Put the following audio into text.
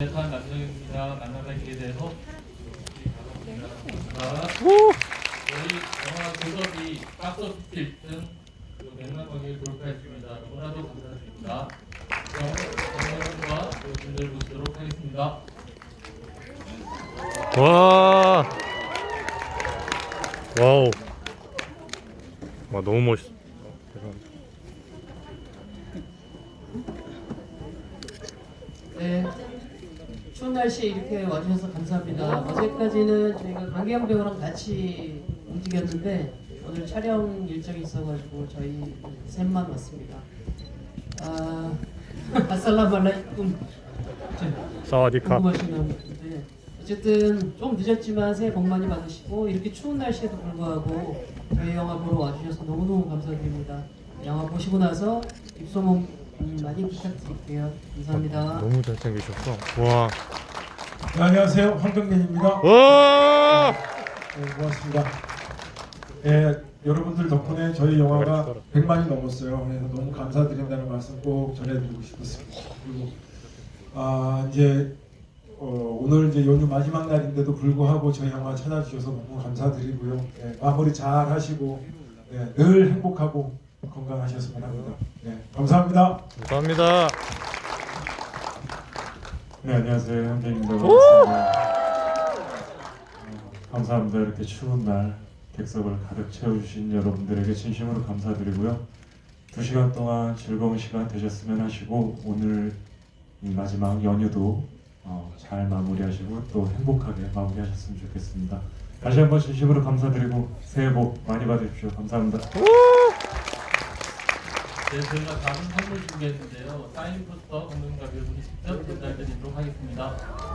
대산 남정입니다. 만나뵙게 돼서 반갑습니다. 저희 영화 교섭이 박스오피스 1등 그리고 맥락 관계를 돌파했습니다. 너무나도 감사드립니다. 영화과 분들 모시도록 하겠습니다. 와. 와우. 와 너무 멋있어. 대단하다. 네. 추운 날씨에 이렇게 와주셔서 감사합니다. 어제까지는 저희가 강기영 배우랑 같이 움직였는데 오늘 촬영 일정이 있어가지고 저희 셋만 왔습니다. 아, 아살라말라이쿰. 사와디캅. 궁금하신 분인데 어쨌든 좀 늦었지만 새해 복 많이 받으시고 이렇게 추운 날씨에도 불구하고 저희 영화 보러 와주셔서 너무너무 감사드립니다. 영화 보시고 나서 입소문 음, 많이 부탁드릴게요. 감사합니다. 너무 잘생기셨어. 와. 네, 안녕하세요. 황정민입니다. 와. 네, 고맙습니다. 예, 여러분들 덕분에 저희 영화가 100만이 넘었어요. 그래서 너무 감사드린다는 말씀 꼭 전해드리고 싶었습니다. 그리고 아 이제 어, 오늘 이제 연휴 마지막 날인데도 불구하고 저희 영화 찾아주셔서 너무 감사드리고요. 예, 마무리 잘 하시고 예, 늘 행복하고 건강하셨으면 합니다. 네, 감사합니다. 감사합니다. 네 안녕하세요 현대입니다. 반갑습니다. 어, 감사합니다. 이렇게 추운 날 객석을 가득 채워주신 여러분들에게 진심으로 감사드리고요. 두 시간 동안 즐거운 시간 되셨으면 하시고 오늘 이 마지막 연휴도 어, 잘 마무리하시고 또 행복하게 마무리하셨으면 좋겠습니다. 다시 한번 진심으로 감사드리고 새해 복 많이 받으십시오. 감사합니다. 네, 저희가 다음 선물 준비했는데요. 사인 포스터 공동가별분이 직접 전달드리도록 하겠습니다.